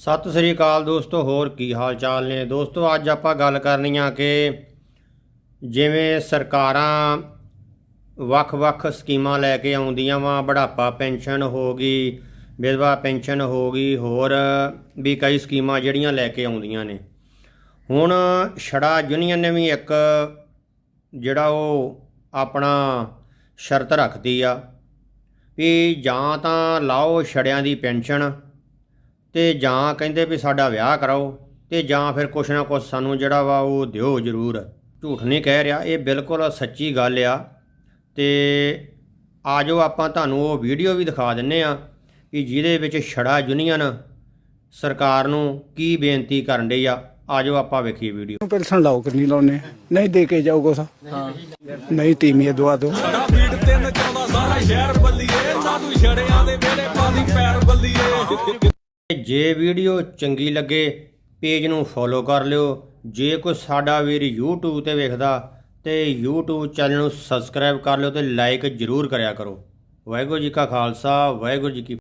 ਸਤਿ ਸ੍ਰੀ ਅਕਾਲ ਦੋਸਤੋ, ਹੋਰ ਕੀ ਹਾਲ ਚਾਲ ਨੇ? ਦੋਸਤੋ, ਅੱਜ ਆਪਾਂ ਗੱਲ ਕਰਨੀ ਆ ਕਿ ਜਿਵੇਂ ਸਰਕਾਰਾਂ ਵੱਖ-ਵੱਖ ਸਕੀਮਾਂ ਲੈ ਕੇ ਆਉਂਦੀਆਂ ਵਾ ਬੁਢਾਪਾ ਪੈਨਸ਼ਨ ਹੋ ਗਈ, ਵਿਧਵਾ ਪੈਨਸ਼ਨ ਹੋ ਗਈ, ਹੋਰ ਵੀ ਕਈ ਸਕੀਮਾਂ ਜਿਹੜੀਆਂ ਲੈ ਕੇ ਆਉਂਦੀਆਂ ਨੇ। ਹੁਣ ਛੜਾ ਯੂਨੀਅਨ ਨੇ ਵੀ ਇੱਕ ਜਿਹੜਾ ਉਹ ਆਪਣਾ ਸ਼ਰਤ ਰੱਖਦੀ ਆ ਵੀ ਜਾਂ ਤਾਂ ਲਾਓ ਛੜਿਆਂ ਦੀ ਪੈਨਸ਼ਨ ਤੇ ਜਾਂ ਕਹਿੰਦੇ ਵੀ ਸਾਡਾ ਵਿਆਹ ਕਰਾਓ ਤੇ ਜਾਂ ਫਿਰ ਕੁਛ ਨਾ ਕੁਛ ਸਾਨੂੰ ਜਿਹੜਾ ਵਾ ਉਹ ਦਿਓ ਜ਼ਰੂਰ। ਝੂਠ ਨਹੀਂ ਕਹਿ ਰਿਹਾ ਇਹ ਬਿਲਕੁਲ ਸੱਚੀ ਗੱਲ ਆ। ਤੇ ਆਜੋ ਆਪਾਂ ਤੁਹਾਨੂੰ ਉਹ ਵੀਡੀਓ ਵੀ ਦਿਖਾ ਦਿੰਨੇ ਆ ਕਿ ਜਿਹਦੇ ਵਿੱਚ ਛੜਾ ਯੂਨੀਅਨ ਸਰਕਾਰ ਨੂੰ ਕੀ ਬੇਨਤੀ ਕਰਨ ਡਈ ਆ। ਆਜੋ ਆਪਾਂ ਵੇਖੀਏ ਵੀਡੀਓ। ਨੂੰ ਪੈਨਸ਼ਨ ਲਾਓ ਕਿ ਨਹੀਂ ਲਾਉਨੇ ਨਹੀਂ ਦੇ ਕੇ ਜਾਓ ਕੁਛ। ਨਹੀਂ ਤੀਮੀਏ ਦਵਾ ਦਿਓ। ਸਾਡਾ ਬੀਟ ਤਿੰਨ ਚਾਉਂਦਾ ਸਾਰਾ ਸ਼ਹਿਰ ਬੱਲੀਏ। ਨਾ ਤੂੰ ਛੜਿਆਂ ਦੇ ਵਿਹੜੇ ਪਾਦੀ ਪੈਰ ਬੱਲੀਏ। ਜੇ ਵੀਡੀਓ ਚੰਗੀ ਲੱਗੇ, ਪੇਜ ਨੂੰ ਫੋਲੋ ਕਰ ਲਿਓ। ਜੇ ਕੋਈ ਸਾਡਾ ਵੀਰ YouTube ਤੇ ਵੇਖਦਾ ਤੇ YouTube ਚੈਨਲ ਨੂੰ ਸਬਸਕ੍ਰਾਈਬ ਕਰ ਲਿਓ ਤੇ ਲਾਈਕ ਜਰੂਰ ਕਰਿਆ ਕਰੋ। ਵਾਹਿਗੁਰੂ ਜੀ ਕਾ ਖਾਲਸਾ, ਵਾਹਿਗੁਰੂ ਜੀ ਕੀ